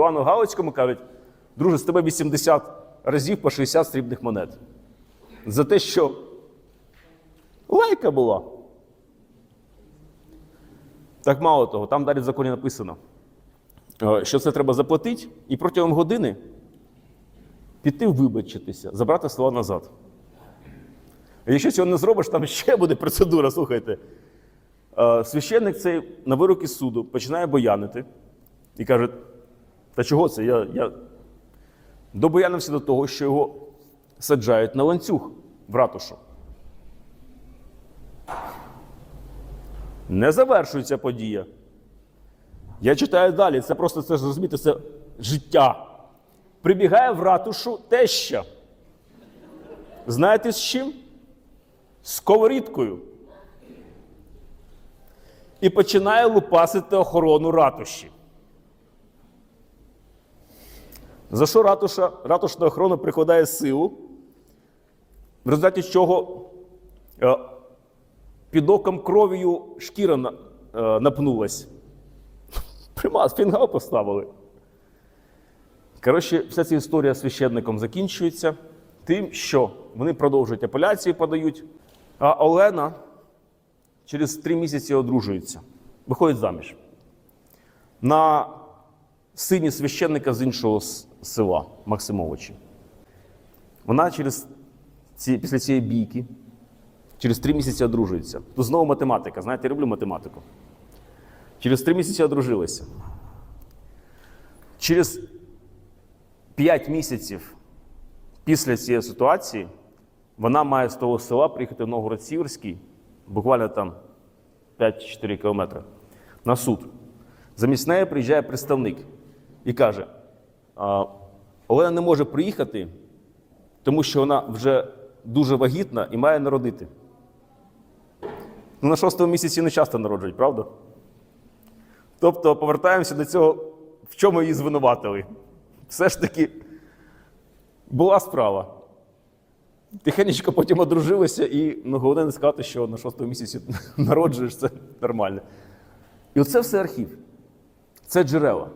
Івану Галицькому кажуть, друже, з тебе 80 разів по 60 срібних монет. За те, що лайка була. Так мало того, там далі в законі написано, е, що це треба заплатити і протягом години піти вибачитися, забрати слова назад. А якщо цього не зробиш, там ще буде процедура, слухайте. Е, Священник цей на вироки суду починає боянити і каже: та чого це? Я, я добоянився до того, що його саджають на ланцюг в ратушу. Не завершується подія. Я читаю далі, це просто це ж розумієте, це життя. Прибігає в ратушу теща. Знаєте з чим? З сковорідкою. І починає лупасити охорону ратуші. За що ратуша, ратушна охорона прикладає силу, в результаті чого е, під оком кров'ю шкіра е, напнулась. Примас, фінгал поставили. Коротше, вся ця історія священником закінчується тим, що вони продовжують апеляції подають, а Олена через три місяці одружується, виходить заміж. На сині священника з іншого села Максимовичі. Вона через ці, після цієї бійки, через три місяці одружується. Тут знову математика. Знаєте, я люблю математику. Через три місяці одружилися. Через п'ять місяців після цієї ситуації вона має з того села приїхати в Новгород-Сіверський, буквально там 5-4 кілометри, на суд. Замість неї приїжджає представник і каже: «А, Олена не може приїхати, тому що вона вже дуже вагітна і має народити. Ну, на шостому місяці не часто народжують, правда? Тобто повертаємося до цього, в чому її звинуватили. Все ж таки була справа. Тихенечко потім одружилися, і ну, головне не сказати, що на шостому місяці народжуєш, це нормально. І оце все архів. Це джерела.